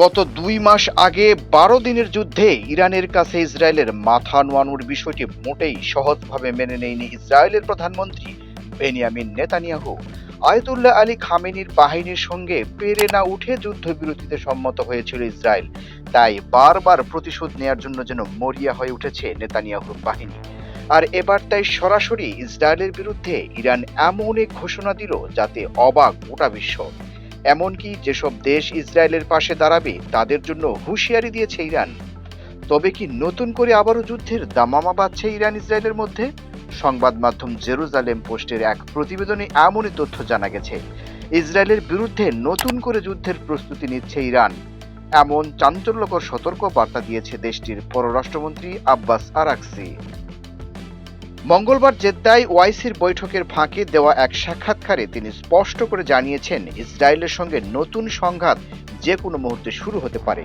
গত দুই মাস আগে বারো দিনের যুদ্ধে ইরানের কাছে ইসরায়েলের মাথা নোয়ানোর বিষয়টি মোটেই সহজভাবে মেনে নেয়নি ইসরায়েলের প্রধানমন্ত্রী বেনিয়ামিন নেতানিয়াহু। আয়তুল্লাহ আলী খামেনির বাহিনীর সঙ্গে পেরে না উঠে যুদ্ধবিরতিতে সম্মত হয়েছিল ইসরায়েল। তাই বারবার প্রতিশোধ নেয়ার জন্য যেন মরিয়া হয়ে উঠেছে নেতানিয়াহুর বাহিনী। আর এবার তাই সরাসরি ইসরায়েলের বিরুদ্ধে ইরান এমন এক ঘোষণা দিল যাতে অবাক গোটা বিশ্ব। এমনকি যেসব দেশ ইসরায়েলের পাশে দাঁড়াবে, তাদের জন্য হুঁশিয়ারি দিয়েছে ইরান। তবে কি নতুন করে আবারও যুদ্ধের দামামা বাঁধছে ইরান ইসরায়েলের মধ্যে? সংবাদ মাধ্যম জেরুজালেম পোস্টের এক প্রতিবেদনে এমনই তথ্য জানা গেছে। ইসরায়েলের বিরুদ্ধে নতুন করে যুদ্ধের প্রস্তুতি নিচ্ছে ইরান। এমন চাঞ্চল্যকর সতর্ক বার্তা দিয়েছে দেশটির পররাষ্ট্রমন্ত্রী আব্বাস আরাকসি। মঙ্গলবার জেদ্দায় ওয়াইসির বৈঠকের ফাঁকে দেওয়া এক সাক্ষাৎকারে তিনি স্পষ্ট করে জানিয়েছেন, ইসরায়েলের সঙ্গে নতুন সংঘাত যে কোনো মুহূর্তে শুরু হতে পারে।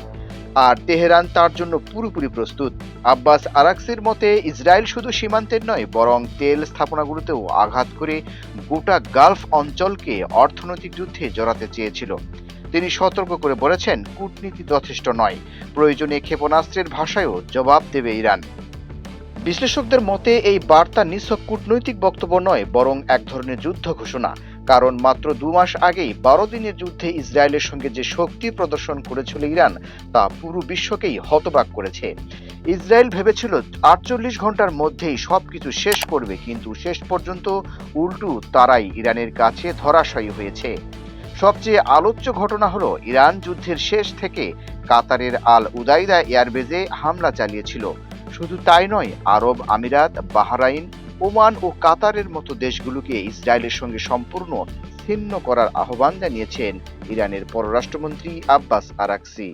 আর তেহরান তার জন্য পুরোপুরি প্রস্তুত। আব্বাস আরাকসির মতে, ইসরায়েল শুধু সীমান্তের নয়, বরং তেল স্থাপনাগুলোতেও আঘাত করে গোটা গালফ অঞ্চলকে অর্থনৈতিক যুদ্ধে জড়াতে চেয়েছিল। তিনি সতর্ক করে বলেছেন, কূটনীতি যথেষ্ট নয়। প্রয়োজনে ক্ষেপণাস্ত্রের ভাষায়ও জবাব দেবে ইরান। বিশ্লেষকদের মতে, এই বার্তা নিছক কূটনৈতিক বক্তব্য নয়, বরং এক ধরনের যুদ্ধ ঘোষণা। কারণ মাত্র দু মাস আগেই বারো দিনের যুদ্ধে ইসরায়েলের সঙ্গে যে শক্তি প্রদর্শন করেছিল ইরান, তা পুরো বিশ্বকেই হতবাক করেছে। ইসরায়েল ভেবেছিল আটচল্লিশ ঘণ্টার মধ্যেই সবকিছু শেষ করবে, কিন্তু শেষ পর্যন্ত উল্টু তারাই ইরানের কাছে ধরাশয়ী হয়েছে। সবচেয়ে আলোচ্য ঘটনা হলো, ইরান যুদ্ধের শেষ থেকে কাতারের আল উদাইদা এয়ারবেজে হামলা চালিয়েছিল। শুধু তাই নয়, আরব আমিরাত, বাহরাইন, ওমান ও কাতারের মতো দেশগুলোকে ইসরায়েলের সঙ্গে সম্পূর্ণ ছিন্ন করার আহ্বান জানিয়েছেন ইরানের পররাষ্ট্রমন্ত্রী আব্বাস আরাকসি।